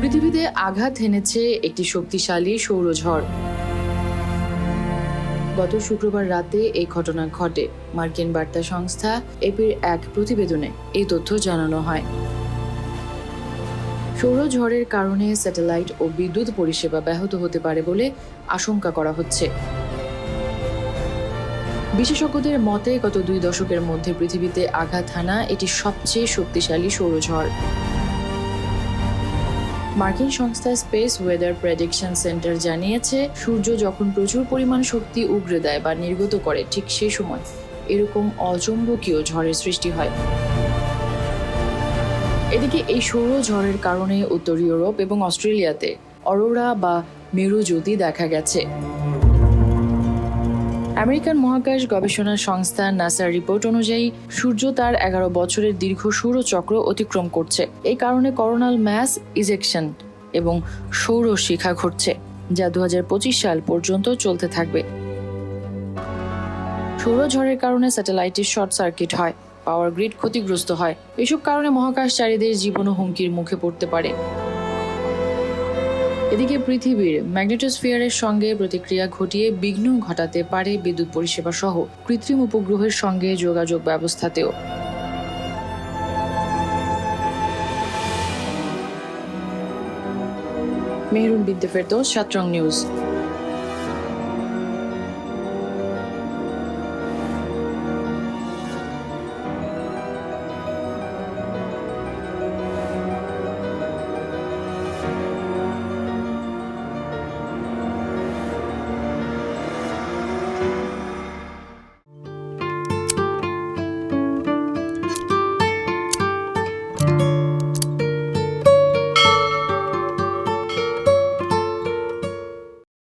পৃথিবীতে আঘাত এনেছে একটি শক্তিশালী সৌরঝড়। গত শুক্রবার রাতে এই ঘটনা ঘটে। মার্কিন বার্তা সংস্থা এপির এক প্রতিবেদনে এই তথ্য জানানো হয়। সৌরঝড়ের কারণে স্যাটেলাইট ও বিদ্যুৎ পরিষেবা ব্যাহত হতে পারে বলে আশঙ্কা করা হচ্ছে। বিশেষজ্ঞদের মতে, গত দুই দশকের মধ্যে পৃথিবীতে আঘাত হানা এটি সবচেয়ে শক্তিশালী সৌরঝড়। মার্কিন সংস্থা স্পেস ওয়েদার প্রেডিকশন সেন্টার জানিয়েছে, সূর্য যখন প্রচুর পরিমাণ শক্তি উগড়ে দেয় বা নির্গত করে, ঠিক সে সময় এরকম অচম্বকীয় ঝড়ের সৃষ্টি হয়। এদিকে এই সৌর ঝড়ের কারণে উত্তর ইউরোপ এবং অস্ট্রেলিয়াতে অরোরা বা মেরু জ্যোতি দেখা গেছে। আমেরিকান মহাকাশ গবেষণা সংস্থা নাসার রিপোর্ট অনুযায়ী, সূর্য তার এগারো বছরের দীর্ঘ সৌরচক্র অতিক্রম করছে। এই কারণে করোনাল ম্যাস ইজেকশন এবং সৌর শিখা ঘটছে, যা দু হাজার পঁচিশ সাল পর্যন্ত চলতে থাকবে। সৌরঝড়ের কারণে স্যাটেলাইটের শর্ট সার্কিট হয়, পাওয়ার গ্রিড ক্ষতিগ্রস্ত হয়। এসব কারণে মহাকাশচারীদের জীবনও হুমকির মুখে পড়তে পারে। এদিকে পৃথিবীর ম্যাগনেটোস্ফিয়ারের সঙ্গে প্রতিক্রিয়া ঘটিয়ে বিঘ্ন ঘটাতে পারে বিদ্যুৎ পরিষেবা সহ কৃত্রিম উপগ্রহের সঙ্গে যোগাযোগ ব্যবস্থাতেও। মেহরুন বিদ্যা ফেরদৌস, সাতরং নিউজ।